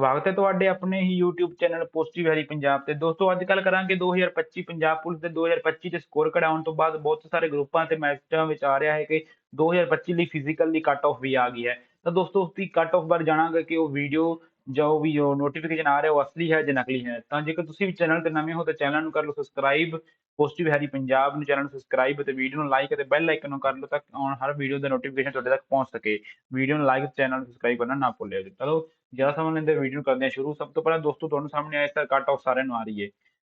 ਸਵਾਗਤ ਹੈ ਤੁਹਾਡੇ ਆਪਣੇ ਹੀ YouTube channel positive Harry Punjab ਤੇ। ਦੋਸਤੋ, ਅੱਜ ਕੱਲ ਕਰਾਂਗੇ 2025 ਪੰਜਾਬ ਪੁਲਿਸ ਦੇ 2025 ਤੇ ਸਕੋਰ ਕਢਾਉਣ ਤੋਂ ਬਾਅਦ ਬਹੁਤ ਸਾਰੇ ਗਰੁੱਪਾਂ ਤੇ ਮੈਚਾਂ ਵਿੱਚ ਆ ਰਿਹਾ ਹੈ ਕਿ 2025 ਲਈ ਫਿਜ਼ੀਕਲ ਦੀ ਕੱਟ ਆਫ ਵੀ ਆ ਗਈ ਹੈ। ਤਾਂ ਦੋਸਤੋ, ਉਸ ਦੀ ਕੱਟ ਆਫ ਬਾਰੇ ਜਾਣਾਂਗੇ ਕਿ ਉਹ ਵੀਡੀਓ ਜੋ ਵੀ ਜੋ ਨੋਟੀਫਿਕੇਸ਼ਨ ਆ ਰਿਹਾ ਉਹ ਅਸਲੀ ਹੈ ਜਾਂ ਨਕਲੀ ਹੈ। ਤਾਂ ਜੇਕਰ ਤੁਸੀਂ ਵੀ ਚੈਨਲ ਤੇ ਨਵੇਂ ਹੋ ਤਾਂ ਚੈਨਲ ਨੂੰ ਕਰ ਲਓ ਸਬਸਕ੍ਰਾਈਬ ਪੋਜ਼ਿਟਿਵ ਹੈਰੀ ਪੰਜਾਬ ਨੂੰ ਚੈਨਲ ਨੂੰ ਸਬਸਕ੍ਰਾਈਬ ਅਤੇ ਵੀਡੀਓ ਨੂੰ ਲਾਈਕ ਅਤੇ ਬੈਲ ਆਈਕਨ ਨੂੰ ਕਰ ਲਓ ਤਾਂ ਆਉਣ ਹਰ ਵੀਡੀਓ ਦਾ ਨੋਟੀਫਿਕੇਸ਼ਨ ਤੁਹਾਡੇ ਤੱਕ ਪਹੁੰਚ ਸਕੇ। ਵੀਡੀਓ ਨੂੰ ਲਾਈਕ ਚੈਨਲ ਨੂੰ ਸਬਸਕ੍ਰਾਈਬ ਕਰਨਾ ਨਾ ਭੁੱਲਿਓ ਚਲੋ ਜ਼ਿਆਦਾ ਸਮਾਂ ਲੈਂਦੇ ਵੀਡੀਓ ਕਰਦੇ ਆ ਸ਼ੁਰੂ। ਸਭ ਤੋਂ ਪਹਿਲਾਂ ਦੋਸਤੋ, ਤੁਹਾਨੂੰ ਸਾਹਮਣੇ ਆਇਆ ਇਸ ਦਾ ਕੱਟ ਆਫ ਸਾਰਿਆਂ ਨੂੰ ਆ ਰਹੀ ਹੈ।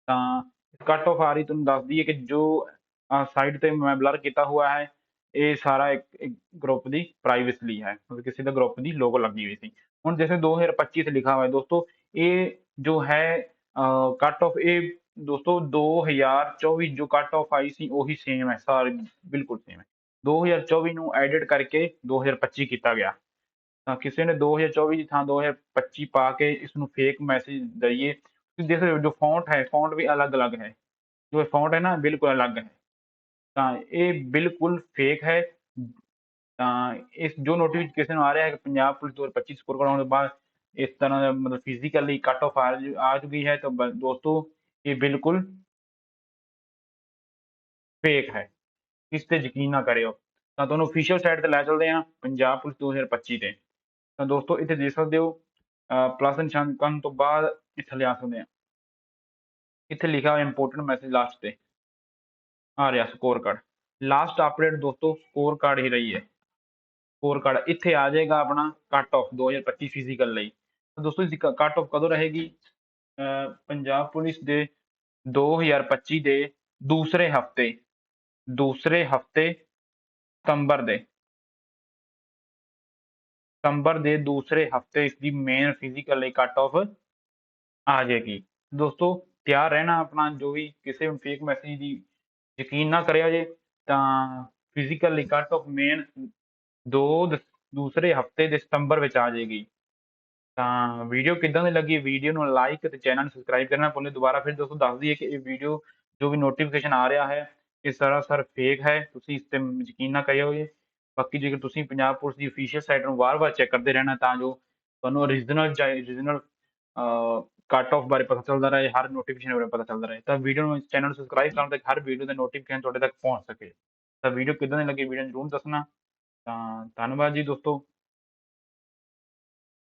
ਤਾਂ ਕੱਟ ਆਫ ਆ ਰਹੀ, ਤੁਹਾਨੂੰ ਦੱਸਦੀ ਹੈ ਕਿ ਜੋ ਸਾਈਡ ਤੇ ਮੈਂ ਬਲਰ ਕੀਤਾ ਹੋਇਆ ਹੈ, ਇਹ ਸਾਰਾ ਇੱਕ ਗਰੁੱਪ ਦੀ ਪ੍ਰਾਈਵੇਸਲੀ ਹੈ। ਮਤਲਬ ਕਿਸੇ ਦਾ ਗਰੁੱਪ ਦੀ ਲੋਗੋ ਲੱਗੀ ਹੋਈ ਸੀ। ਹੁਣ ਜਿਵੇਂ 2025 ਤੇ ਲਿਖਾ ਹੋਇਆ ਹੈ ਦੋਸਤੋ, ਇਹ ਜੋ ਹੈ ਕੱਟ ਆਫ ਇਹ ਦੋਸਤੋ 2024 ਜੋ ਕੱਟ ਆਫ ਆਈ ਸੀ, ਉਹੀ ਸੇਮ ਹੈ, ਸਾਰੇ ਬਿਲਕੁਲ ਸੇਮ ਹੈ। 2024 ਨੂੰ ਐਡਿਟ ਕਰਕੇ 2025 ਕੀਤਾ ਗਿਆ। ਕਿਸੇ ਨੇ 2024 ਦੀ ਥਾਂ 2025 ਪਾ ਕੇ ਇਸ ਨੂੰ ਫੇਕ ਮੈਸੇਜ ਦਈਏ, ਤੁਸੀਂ ਦੇਖ ਸਕਦੇ ਹੋ ਜੋ ਫੌਂਟ ਹੈ ਫੌਂਟ ਵੀ ਅਲੱਗ-ਅਲੱਗ ਹੈ। ਜੋ ਫੌਂਟ ਹੈ ਨਾ, ਬਿਲਕੁਲ ਅਲੱਗ ਹੈ। ਤਾਂ ਇਹ ਬਿਲਕੁਲ ਫੇਕ ਹੈ। ਤਾਂ ਇਸ ਜੋ ਨੋਟੀਫਿਕੇਸ਼ਨ ਆ ਰਿਹਾ ਹੈ ਕਿ ਪੰਜਾਬ ਪੁਲਿਸ 2025 ਸਕੋਰ ਕਰਾਉਣ ਤੋਂ ਬਾਅਦ ਇਸ ਤਰ੍ਹਾਂ ਦਾ ਮਤਲਬ ਫਿਜ਼ੀਕਲੀ ਕੱਟ ਆਫ ਆ ਚੁੱਕੀ ਹੈ, ਤਾਂ ਦੋਸਤੋ, ਇਹ ਬਿਲਕੁਲ ਫੇਕ ਹੈ। ਇਸ ਤੇ ਯਕੀਨ ਨਾ ਕਰਿਓ। ਤਾਂ ਤੁਹਾਨੂੰ ਅਫੀਸ਼ੀਅਲ ਸਾਈਟ ਤੇ ਲੈ ਚੱਲਦੇ ਹਾਂ ਪੰਜਾਬ ਪੁਲਿਸ 2025 ਤੇ। ਤਾਂ ਦੋਸਤੋ, ਇੱਥੇ ਦੇਖ ਸਕਦੇ ਹੋ ਪਲੱਸ ਨਿਸ਼ਾਨ ਕਰਨ ਤੋਂ ਬਾਅਦ ਇੱਥੇ ਲਿਆ ਸਕਦੇ ਹਾਂ। ਇੱਥੇ ਲਿਖਿਆ ਹੋਇਆ ਇੰਪੋਰਟੈਂਟ ਮੈਸੇਜ ਲਾਸਟ ਤੇ। ਆ ਰਿਹਾ ਸਕੋਰ ਕਾਰਡ ਲਾਸਟ ਅਪਡੇਟ ਦੋਸਤੋ ਸਕੋਰ ਕਾਰਡ ਹੀ ਰਹੀ ਹੈ। ਸਕੋਰ ਕਾਰਡ ਇੱਥੇ ਆ ਜਾਏਗਾ ਆਪਣਾ ਕੱਟ ਆਫ 2025 ਫਿਜ਼ੀਕਲ ਲਈ। ਤਾਂ ਦੋਸਤੋ ਇਸ ਦੀ ਕੱਟ ਆਫ ਕਦੋਂ ਰਹੇਗੀ? ਪੰਜਾਬ ਪੁਲਿਸ ਦੇ 2025 ਦੇ ਦੂਸਰੇ ਹਫ਼ਤੇ ਦੂਸਰੇ ਹਫ਼ਤੇ ਸਤੰਬਰ ਦੇ। ਸਤੰਬਰ ਦੇ ਦੂਸਰੇ ਹਫ਼ਤੇ ਇਸ ਦੀ ਮੇਨ ਫਿਜ਼ੀਕਲ ਲਈ ਕੱਟ ਆਫ ਆ ਜਾਏਗੀ। ਦੋਸਤੋ, ਤਿਆਰ ਰਹਿਣਾ ਆਪਣਾ ਜੋ ਵੀ ਕਿਸੇ ਵੀ ਫੇਕ ਮੈਸੇਜ ਦੀ ਯਕੀਨ ਨਾ ਕਰਿਆ ਜੇ, ਤਾਂ ਫਿਜ਼ੀਕਲ ਲਈ ਕੱਟ ਆਫ ਮੇਨ ਦੋ ਦਸ- ਦੂਸਰੇ ਹਫ਼ਤੇ ਦੇ ਸਤੰਬਰ ਵਿੱਚ ਆ ਜਾਏਗੀ। ਤਾਂ ਵੀਡੀਓ ਕਿੱਦਾਂ ਦੀ ਲੱਗੀ? ਵੀਡੀਓ ਨੂੰ ਲਾਈਕ ਅਤੇ ਚੈਨਲ ਨੂੰ ਸਬਸਕ੍ਰਾਈਬ ਕਰਨਾ ਨਾ ਭੁੱਲੇ ਦੁਬਾਰਾ। ਫਿਰ ਦੋਸਤੋ, ਦੱਸ ਦਈਏ ਕਿ ਇਹ ਵੀਡੀਓ ਜੋ ਵੀ ਨੋਟੀਫਿਕੇਸ਼ਨ ਆ ਰਿਹਾ ਹੈ, ਇਹ ਸਰਾਸਰ ਫੇਕ ਹੈ। ਤੁਸੀਂ ਇਸ ਤੇ ਯਕੀਨ ਨਾ ਕਰਿਓ ਜੀ ਬਾਕੀ ਜੇਕਰ ਤੁਸੀਂ ਪੰਜਾਬ ਪੁਲਿਸ ਦੀ ਅਫੀਸ਼ੀਅਲ ਸਾਈਟ ਨੂੰ ਵਾਰ-ਵਾਰ ਚੈੱਕ ਕਰਦੇ ਰਹਿਣਾ ਤਾਂ ਜੋ ਤੁਹਾਨੂੰ ਓਰੀਜਨਲ ਓਰੀਜਨਲ ਕੱਟ ਆਫ ਬਾਰੇ ਪਤਾ ਚੱਲਦਾ ਰਹੇ, ਹਰ ਨੋਟੀਫਿਕੇਸ਼ਨ ਬਾਰੇ ਪਤਾ ਚੱਲਦਾ ਰਹੇ, ਤਾਂ ਵੀਡੀਓ ਨੂੰ ਚੈਨਲ ਨੂੰ ਸਬਸਕ੍ਰਾਈਬ ਕਰਨ ਤੱਕ ਹਰ ਵੀਡੀਓ ਦਾ ਨੋਟੀਫਿਕੇਸ਼ਨ ਤੁਹਾਡੇ ਤੱਕ ਪਹੁੰਚ ਸਕੇ। ਤਾਂ ਵੀਡੀਓ ਕਿੱਦਾਂ ਦੀ ਲੱਗੀ ਵੀਡੀਓ ਨੂੰ ਜ਼ਰੂਰ ਦੱਸਣਾ। ਤਾਂ ਧੰਨਵਾਦ ਜੀ ਦੋਸਤੋ।